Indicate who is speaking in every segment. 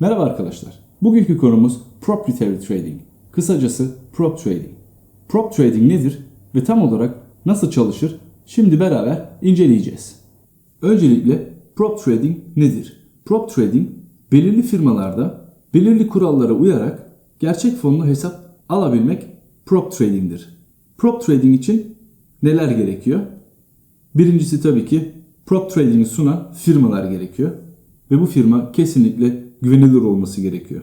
Speaker 1: Merhaba arkadaşlar. Bugünkü konumuz Proprietary Trading. Kısacası Prop Trading. Prop Trading nedir ve tam olarak nasıl çalışır? Şimdi beraber inceleyeceğiz. Öncelikle Prop Trading nedir? Prop Trading belirli firmalarda belirli kurallara uyarak gerçek fonlu hesap alabilmek Prop Trading'dir. Prop Trading için neler gerekiyor? Birincisi tabii ki prop trading'i sunan firmalar gerekiyor. Ve bu firma kesinlikle güvenilir olması gerekiyor.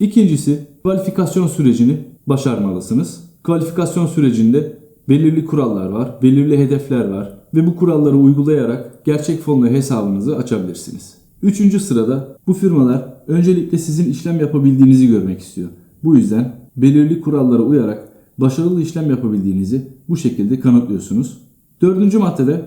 Speaker 1: İkincisi kualifikasyon sürecini başarmalısınız. Kualifikasyon sürecinde belirli kurallar var, belirli hedefler var ve bu kuralları uygulayarak gerçek fonlu hesabınızı açabilirsiniz. Üçüncü sırada bu firmalar öncelikle sizin işlem yapabildiğinizi görmek istiyor. Bu yüzden belirli kurallara uyarak başarılı işlem yapabildiğinizi bu şekilde kanıtlıyorsunuz. Dördüncü maddede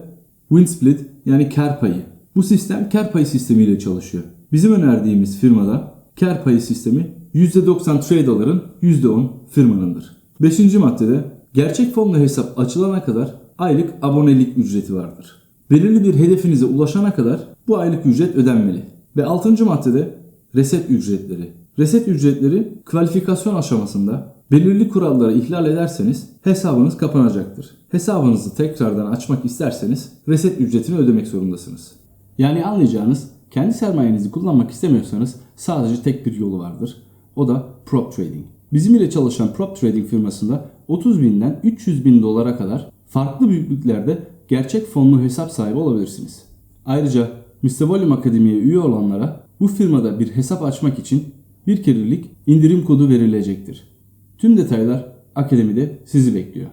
Speaker 1: win split yani kar payı. Bu sistem kar payı sistemiyle çalışıyor. Bizim önerdiğimiz firmada kar payı sistemi %90 trade alırın %10 firmanındır. Beşinci maddede gerçek fonlu hesap açılana kadar aylık abonelik ücreti vardır. Belirli bir hedefinize ulaşana kadar bu aylık ücret ödenmeli. Ve altıncı maddede reset ücretleri. Reset ücretleri kualifikasyon aşamasında belirli kuralları ihlal ederseniz hesabınız kapanacaktır. Hesabınızı tekrardan açmak isterseniz reset ücretini ödemek zorundasınız. Yani anlayacağınız kendi sermayenizi kullanmak istemiyorsanız sadece tek bir yolu vardır. O da prop trading. Bizim ile çalışan prop trading firmasında 30 binden 300 bin dolara kadar farklı büyüklüklerde gerçek fonlu hesap sahibi olabilirsiniz. Ayrıca Mr. Volume Akademi'ye üye olanlara bu firmada bir hesap açmak için bir kerelik indirim kodu verilecektir. Tüm detaylar akademide sizi bekliyor.